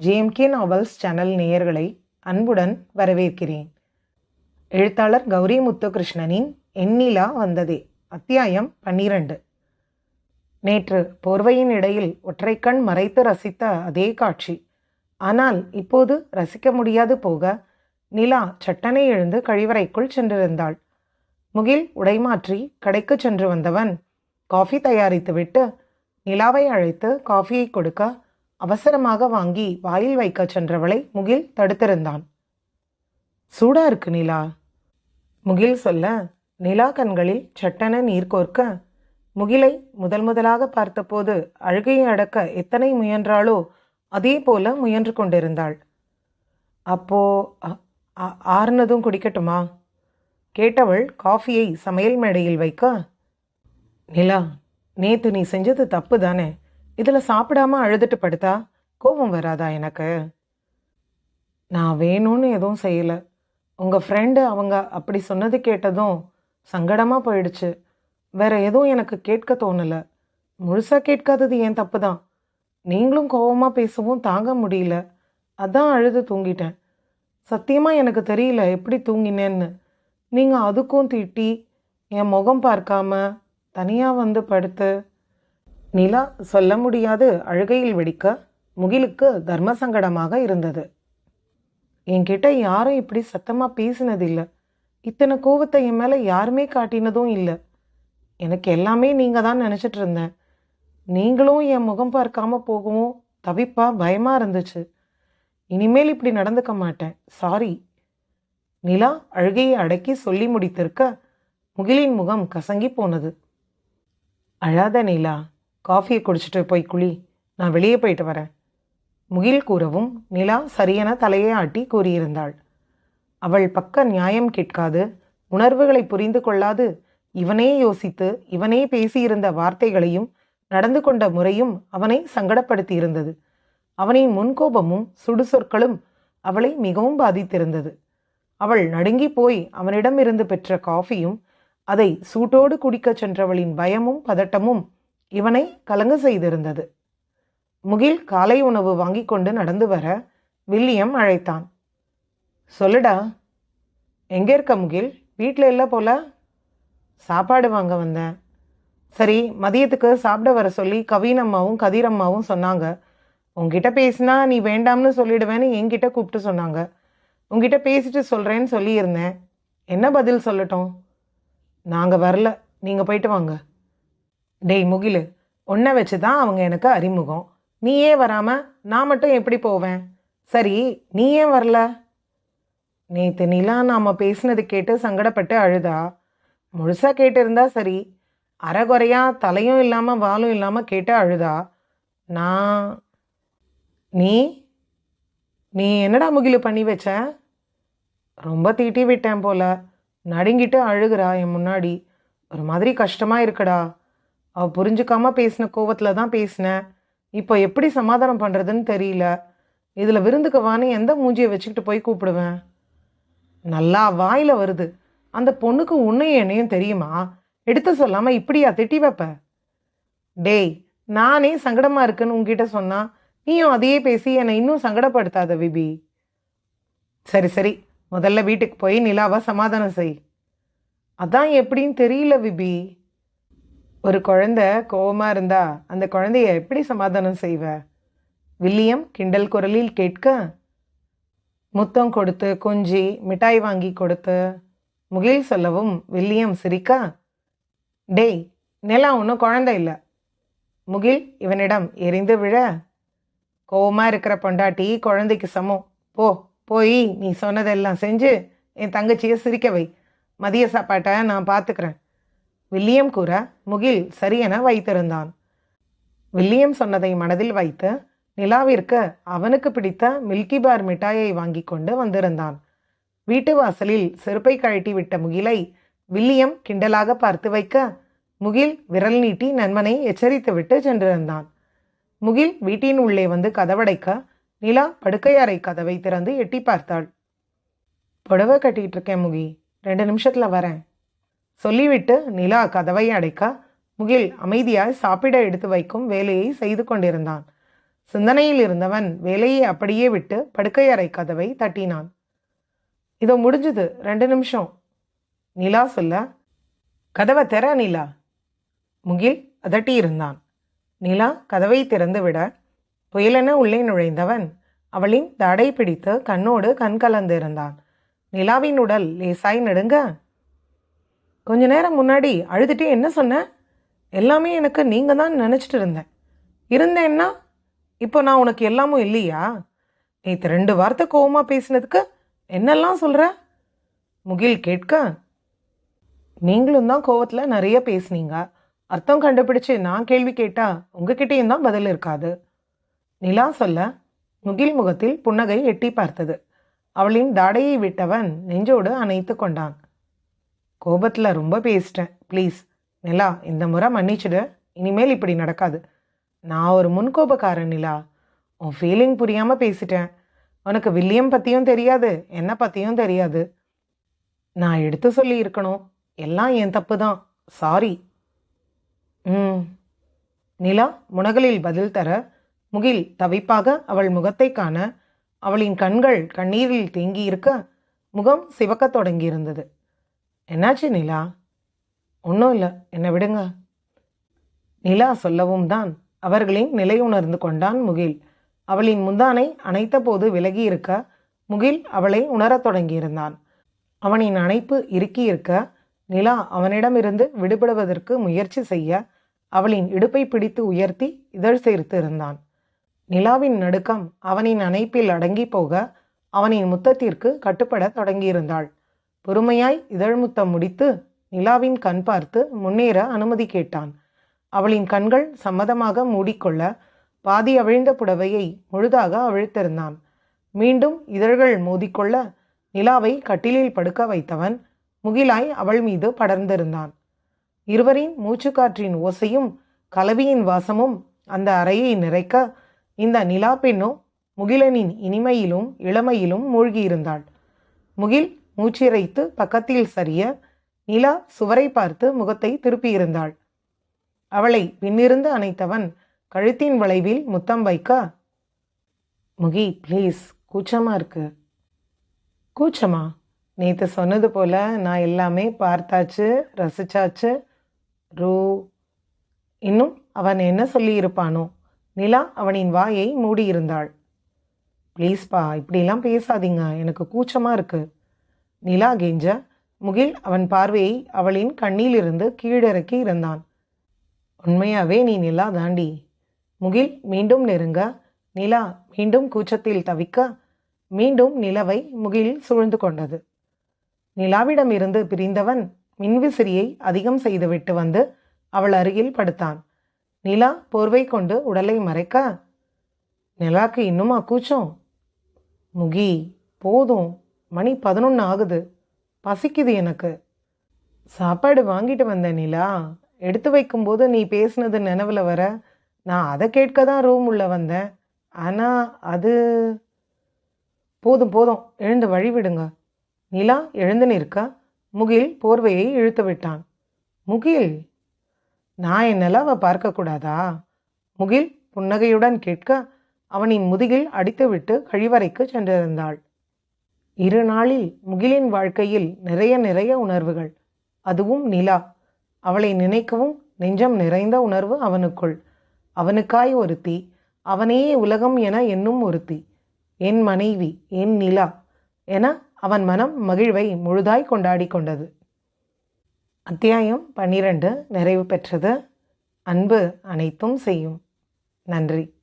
JMK novels channel நேயர்களை அன்புடன் வரவேற்கிறேன். எழுத்தாளர் கௌரி முத்துகிருஷ்ணனின் எண்ணிலா வந்ததே அத்தியாயம் பன்னிரண்டு. நேற்று போர்வையின் இடையில் ஒற்றைக்கண் மறைத்து ரசித்த அதே காட்சி. ஆனால் இப்போது ரசிக்க முடியாது போக நிலா சட்டனை எழுந்து கழிவறைக்குள் சென்றிருந்தாள். முகில் உடைமாற்றி கடைக்கு சென்று வந்தவன் காஃபி தயாரித்துவிட்டு நிலாவை அழைத்து காஃபியை கொடுக்க அவசரமாக வாங்கி வாயில் வைக்கச் சென்றவளை முகில் தடுத்திருந்தான். சூடா இருக்கு நிலா. முகில் சொல்ல நிலா கண்களில் சட்டென நீர் கோர்க்க. முகிலை முதல் முதலாக பார்த்தபோது அழுகையை அடக்க எத்தனை முயன்றாளோ அதே போல முயன்று கொண்டிருந்தாள். அப்போ அ- ஆ- ஆறுனதும் குடிக்கட்டுமா? கேட்டவள் காஃபியை சமையல் மேடையில் வைக்க நிலா நேத்து நீ செஞ்சது தப்பு தானே. இதில் சாப்பிடாம அழுதுட்டு படுத்தா கோபம் வராதா எனக்கு? நான் வேணும்னு எதுவும் செய்யலை. உங்கள் ஃப்ரெண்டு அவங்க அப்படி சொன்னது கேட்டதும் சங்கடமாக போயிடுச்சு. வேற எதுவும் எனக்கு கேட்க தோணலை. முழுசாக கேட்காதது ஏன் தப்பு தான் நீங்களும் கோவமாக பேசவும் தாங்க முடியல. அதான் அழுது தூங்கிட்டேன். சத்தியமாக எனக்கு தெரியல எப்படி தூங்கினேன்னு. நீங்கள் அதுக்கும் திட்டி என் முகம் பார்க்காம தனியாக வந்து படுத்து நிலா சொல்ல முடியாது. அழுகையில் வெடிக்க முகிலுக்கு தர்ம சங்கடமாக இருந்தது. என்கிட்ட யாரும் இப்படி சத்தமாக பேசினதில்லை. இத்தனை கோவத்தை என் மேலே யாருமே காட்டினதும் இல்லை. எனக்கு எல்லாமே நீங்கள் தான் நினச்சிட்டு இருந்தேன். நீங்களும் என் முகம் பார்க்காம போகவும் தவிப்பா பயமாக இருந்துச்சு. இனிமேல் இப்படி நடந்துக்க மாட்டேன். சாரி நிலா அழுகையை அடக்கி சொல்லி முடித்திருக்க முகிலின் முகம் கசங்கி போனது. அழாத நிலா. காஃபியை குடிச்சிட்டு போய் குழி நான் வெளியே போயிட்டு வரேன். முகில் கூறவும் நிலா சரியென தலையை ஆட்டி கூறியிருந்தாள். அவள் பக்க நியாயம் கேட்காது. உணர்வுகளை புரிந்து கொள்ளாது. இவனே யோசித்து இவனே பேசியிருந்த வார்த்தைகளையும் நடந்து கொண்ட முறையும் அவனை சங்கடப்படுத்தியிருந்தது. அவனின் முன்கோபமும் சுடுசொற்களும் அவளை மிகவும் பாதித்திருந்தது. அவள் நடுங்கி போய் அவனிடமிருந்து பெற்ற காஃபியும் அதை சூட்டோடு குடிக்கச் சென்றவளின் பயமும் பதட்டமும் இவனை கலங்க செய்திருந்தது. முகில் காலை உணவு வாங்கி கொண்டு நடந்து வர வில்லியம் அழைத்தான். சொல்லுடா எங்கே இருக்க முகில்? வீட்டில் இல்லை போல? சாப்பாடு வாங்க வந்தேன். சரி மதியத்துக்கு சாப்பிட வர சொல்லி கவின் அம்மாவும் கதிரம்மாவும் சொன்னாங்க. உங்ககிட்ட பேசினா நீ வேண்டாம்னு சொல்லிடுவேன்னு என்கிட்ட கூப்பிட்டு சொன்னாங்க. உங்ககிட்ட பேசிட்டு சொல்கிறேன்னு சொல்லியிருந்தேன். என்ன பதில் சொல்லட்டும்? நாங்கள் வரல. நீங்கள் போயிட்டு வாங்க. டேய் முகிலு உன்னை வச்சு தான் அவங்க எனக்கு அறிமுகம். நீயே வராமல் நான் மட்டும் எப்படி போவேன்? சரி நீ ஏன் வரல? நேற்று நிலா நாம் பேசினது கேட்டு சங்கடப்பட்டு அழுதா? முழுசாக கேட்டிருந்தா சரி. அறகுறையாக தலையும் இல்லாமல் வாலும் இல்லாமல் கேட்டு அழுதா? நான் நீ நீ என்னடா முகிலு பண்ணி வச்ச? ரொம்ப தீட்டி விட்டேன் போல. நடுங்கிட்டு அழுகுறா என் முன்னாடி. ஒரு மாதிரி கஷ்டமாக இருக்குடா. அவ புரிஞ்சுக்காம பேசின கோவத்தில் தான் பேசினேன் இப்போ எப்படி சமாதானம் பண்ணுறதுன்னு தெரியல. இதில் விருந்துக்கு வான்னு எந்த மூஞ்சியை வச்சுக்கிட்டு போய் கூப்பிடுவேன்? நல்லா வாயில் வருது. அந்த பொண்ணுக்கு உன்னையும் என்னையும் தெரியுமா? எடுத்து சொல்லாமல் இப்படியா திட்டி வைப்ப? டேய் நானே சங்கடமாக இருக்குன்னு உங்ககிட்ட சொன்னா நீயும் அதையே பேசி என்னை இன்னும் சங்கடப்படுத்தாத விபி. சரி சரி. முதல்ல வீட்டுக்கு போய் நிலாவை சமாதானம் செய். அதான் எப்படின்னு தெரியல விபி. ஒரு குழந்தை கோபமாக இருந்தா அந்த குழந்தைய எப்படி சமாதானம் செய்வ? வில்லியம் கிண்டல் குரலில் கேட்க முத்தம் கொடுத்து கொஞ்சி மிட்டாய் வாங்கி கொடுத்து முகில் சொல்லவும் வில்லியம் சிரிக்க டேய் நிலா ஒன்றும் குழந்தை இல்லை. முகில் இவனிடம் எரிந்து விழ கோபமாக இருக்கிற பொண்டாட்டி குழந்தைக்கு சமம். போ போய் நீ சொன்னதெல்லாம் செஞ்சு என் தங்கச்சியை சிரிக்க வை. மதிய சாப்பாட்டை நான் பார்த்துக்கிறேன் வில்லியம் கூற முகில் சரியென வைத்திருந்தான். வில்லியம் சொன்னதை மனதில் வைத்து நிலாவிற்கு அவனுக்கு பிடித்த மில்கி பார் மிட்டாயை வாங்கி கொண்டு வந்திருந்தான். வீட்டு வாசலில் செருப்பை கழட்டி விட்ட முகிலை வில்லியம் கிண்டலாக பார்த்து வைக்க முகில் விரல் நீட்டி நண்பனை எச்சரித்துவிட்டு சென்றிருந்தான். முகில் வீட்டின் உள்ளே வந்து கதவடைக்க நிலா படுக்கை அறை கதவை திறந்து எட்டி பார்த்தாள். புடவை கட்டிட்டு இருக்கேன் முகி. ரெண்டு நிமிஷத்தில் வரேன். சொல்லிவிட்டு நிலா கதவை அடைக்க முகில் அமைதியாய் சாப்பிட எடுத்து வைக்கும் வேலையை செய்து கொண்டிருந்தான். சிந்தனையில் இருந்தவன் வேலையை அப்படியே விட்டு படுக்கை அறை கதவை தட்டினான். இதோ முடிஞ்சுது ரெண்டு நிமிஷம். நிலா சொல்ல கதவை தெர நிலா. முகில் அதட்டியிருந்தான். நிலா கதவை திறந்து விட புயலென உள்ளே நுழைந்தவன் அவளின் தடை பிடித்து கண்ணோடு கண் கலந்திருந்தான். நிலாவின் உடல் லேசாய் நடுங்க கொஞ்ச நேரம் முன்னாடி அழுதுட்டு என்ன சொன்னேன் எல்லாமே எனக்கு நீங்கள் தான் நினச்சிட்டு இருந்தேன். இருந்தேன்னா இப்போ நான் உனக்கு எல்லாமும் இல்லையா? நேற்று ரெண்டு வார்த்தை கோவமாக பேசினதுக்கு என்னெல்லாம் சொல்கிற முகில் கேட்க நீங்களும் தான் கோவத்தில் நிறைய பேசுனீங்க. அர்த்தம் கண்டுபிடிச்சு நான் கேள்வி கேட்டால் உங்ககிட்டயும் தான் பதில் இருக்காது. நிலா சொல்ல முகில் முகத்தில் புன்னகை எட்டி பார்த்தது. அவளின் தாடையை விட்டவன் நெஞ்சோடு அணைத்து கொண்டான். கோபத்தில் ரொம்ப பேசிட்டேன். ப்ளீஸ் நிலா இந்த முறை மன்னிச்சிடு. இனிமேல் இப்படி நடக்காது. நான் ஒரு முன்கோபக்காரன் நிலா. உன் ஃபீலிங் புரியாமல் பேசிட்டேன். உனக்கு வில்லியம் பற்றியும் தெரியாது என்னை பற்றியும் தெரியாது. நான் எடுத்து சொல்லி இருக்கணும். எல்லாம் என் தப்பு தான். சாரி ம். நிலா முனகலில் பதில் தர முகில் தவிப்பாக அவள் முகத்தை காண அவளின் கண்கள் கண்ணீரில் தேங்கி இருக்க முகம் சிவக்கத் தொடங்கியிருந்தது. என்னாச்சு நிலா? ஒன்றும் இல்லை. என்னை விடுங்க. நிலா சொல்லவும் தான் அவர்களின் நிலை உணர்ந்து கொண்டான் முகில். அவளின் முந்தானை அணைத்த போது விலகி இருக்க முகில் அவளை உணரத் தொடங்கியிருந்தான். அவனின் அணைப்பு இறுக்கி இருக்க நிலா அவனிடமிருந்து விடுபடுவதற்கு முயற்சி செய்ய அவளின் இடுப்பை பிடித்து உயர்த்தி இதழ் சேர்த்து இருந்தான் நிலாவின் நடுக்கம் அவனின் அணைப்பில் அடங்கி போக அவனின் முத்தத்திற்கு கட்டுப்பட தொடங்கியிருந்தாள். பொறுமையாய் இதழ்முத்தம் முடித்து நிலாவின் கண் பார்த்து முன்னேற அனுமதி கேட்டான். அவளின் கண்கள் சம்மதமாக மூடிக்கொள்ள பாதி அவிழ்ந்த புடவையை முழுதாக அவிழ்த்திருந்தான். மீண்டும் இதழ்கள் மோதிக்கொள்ள நிலாவை கட்டிலில் படுக்க வைத்தவன் முகிலாய் அவள் மீது படர்ந்திருந்தான். இருவரின் மூச்சுக்காற்றின் ஓசையும் கலவியின் வாசமும் அந்த அறையை நிறைக்க இந்த நிலா பெண்ணோ முகிலனின் இனிமையிலும் இளமையிலும் மூழ்கியிருந்தாள். முகில் மூச்சிறைத்து பக்கத்தில் சரிய நிலா சுவரை பார்த்து முகத்தை திருப்பியிருந்தாள். அவளை பின்னிருந்து அணைத்தவன் கழுத்தின் வளைவில் முத்தம் வைக்க? முகி ப்ளீஸ் கூச்சமா இருக்கு. கூச்சமா? நேற்று சொன்னது போல நான் எல்லாமே பார்த்தாச்சு ரசிச்சாச்சு. ரூ. இன்னும் அவன் என்ன சொல்லியிருப்பானோ? நிலா அவனின் வாயை மூடியிருந்தாள். ப்ளீஸ்ப்பா இப்படிலாம் பேசாதீங்க எனக்கு கூச்சமாக இருக்குது நிலா கெஞ்ச முகில் அவன் பார்வையை அவளின் கண்ணிலிருந்து கீழிறக்கி இருந்தான். உண்மையாவே நீ நிலா தாண்டி. முகில் மீண்டும் நெருங்க நிலா மீண்டும் கூச்சத்தில் தவிக்க. மீண்டும் நிலவை முகில் சூழ்ந்து கொண்டது. நிலாவிடமிருந்து பிரிந்தவன் மின்விசிறியை அதிகம் செய்துவிட்டு வந்து அவள் அருகில் படுத்தான். நிலா போர்வை கொண்டு உடலை மறைக்க? நிலாக்கு இன்னுமா கூச்சம்? முகி போதும். மணி பதினொன்று ஆகுது. பசிக்குது எனக்கு. சாப்பாடு வாங்கிட்டு வந்தேன் நிலா. எடுத்து வைக்கும்போது நீ பேசுனது நினைவில் வர நான் அதை கேட்க தான் ரூம் உள்ள வந்தேன். ஆனால் அது போதும் போதும். எழுந்து வழி விடுங்க. நிலா எழுந்து நிற்க. முகில் போர்வையை இழுத்து விட்டான். முகில் நான் என் நிலாவை பார்க்கக்கூடாதா முகில் புன்னகையுடன் கேட்க அவனின் முதுகில் அடித்துவிட்டு கழிவறைக்கு சென்றிருந்தாள். இரு நாளில் முகிலின் வாழ்க்கையில் நிறைய நிறைய உணர்வுகள். அதுவும் நிலா. அவளை நினைக்கவும் நெஞ்சம் நிறைந்த உணர்வு அவனுக்குள். அவனுக்காய் ஒருத்தி அவனையே உலகம் என என்னும் ஒருத்தி என் மனைவி என் நிலா என அவன் மனம் மகிழ்வை முழுதாய் கொண்டாடி கொண்டது. அத்தியாயம் பன்னிரண்டு. நிறைவு பெற்றது. அன்பு அனைத்தும் செய்யும். நன்றி.